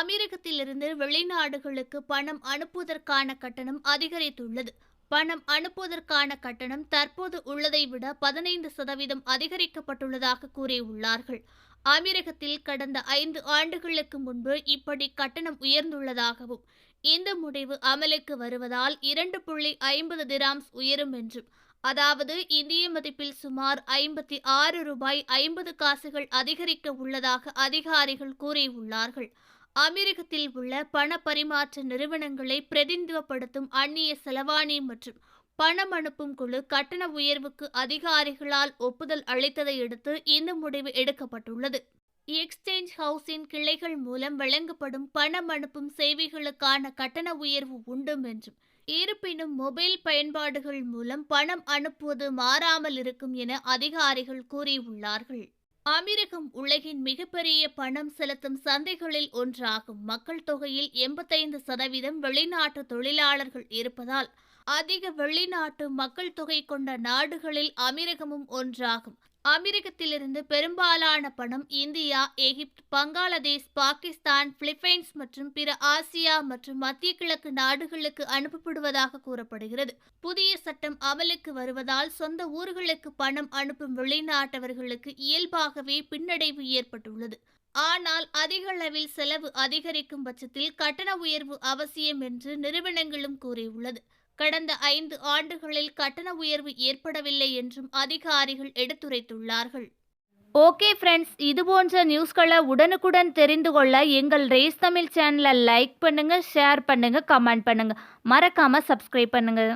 அமீரகத்திலிருந்து வெளிநாடுகளுக்கு பணம் அனுப்புவதற்கான கட்டணம் அதிகரித்துள்ளது. பணம் அனுப்புவதற்கான கட்டணம் தற்போது உள்ளதை விட பதினைந்து சதவீதம் அதிகரிக்கப்பட்டுள்ளதாக கூறியுள்ளார்கள். அமீரகத்தில் கடந்த ஐந்து ஆண்டுகளுக்கு முன்பு இப்படி கட்டணம் உயர்ந்துள்ளதாகவும் இந்த முடிவு அமலுக்கு வருவதால் இரண்டு புள்ளி ஐம்பது திராம்ஸ் உயரும் என்றும் அதாவது இந்திய மதிப்பில் சுமார் ஐம்பத்தி ஆறு ரூபாய் ஐம்பது காசுகள் அதிகரிக்க உள்ளதாக அதிகாரிகள் கூறியுள்ளார்கள். அமெரிக்கத்தில் உள்ள பண பரிமாற்ற நிறுவனங்களை பிரதிநிதித்துவப்படுத்தும் அந்நிய செலவாணி மற்றும் பணம் அனுப்பும் குழு கட்டண உயர்வுக்கு அதிகாரிகளால் ஒப்புதல் அளித்ததை அடுத்து இந்த முடிவு எடுக்கப்பட்டுள்ளது. எக்ஸ்சேஞ்ச் ஹவுஸின் கிளைகள் மூலம் வழங்கப்படும் பணம் அனுப்பும் சேவைகளுக்கான கட்டண உயர்வு உண்டு என்றும் இருப்பினும் மொபைல் பயன்பாடுகள் மூலம் பணம் அனுப்புவது மாறாமல் இருக்கும் என அதிகாரிகள் கூறியுள்ளார்கள். அமீரகம் உலகின் மிகப்பெரிய பணம் செலுத்தும் சந்தைகளில் ஒன்றாகும். மக்கள் தொகையில் எண்பத்தைந்து சதவீதம் வெளிநாட்டு தொழிலாளர்கள் இருப்பதால் அதிக வெளிநாட்டு மக்கள் தொகை கொண்ட நாடுகளில் அமீரகமும் ஒன்றாகும். அமெரிக்கத்திலிருந்து பெரும்பாலான பணம் India Egypt Bangladesh Pakistan Philippines மற்றும் பிற ஆசியா மற்றும் மத்திய கிழக்கு நாடுகளுக்கு அனுப்பப்படுவதாக கூறப்படுகிறது. புதிய சட்டம் அமலுக்கு வருவதால் சொந்த ஊர்களுக்கு பணம் அனுப்பும் வெளிநாட்டவர்களுக்கு இயல்பாகவே பின்னடைவு ஏற்பட்டுள்ளது. ஆனால் அதிக அளவில் செலவு அதிகரிக்கும் பட்சத்தில் கட்டண உயர்வு அவசியம் என்று நிறுவனங்களும் கூறியுள்ளது. கடந்த ஐந்து ஆண்டுகளில் கட்டண உயர்வு ஏற்படவில்லை என்றும் அதிகாரிகள் எடுத்துரைத்துள்ளார்கள். ஓகே ஃப்ரெண்ட்ஸ் இது போன்ற நியூஸ்களை உடனுக்குடன் தெரிந்து கொள்ள எங்கள் ரேஸ் தமிழ் சேனலை லைக் பண்ணுங்கள் ஷேர் பண்ணுங்கள் கமெண்ட் பண்ணுங்கள் மறக்காமல் சப்ஸ்கிரைப் பண்ணுங்கள்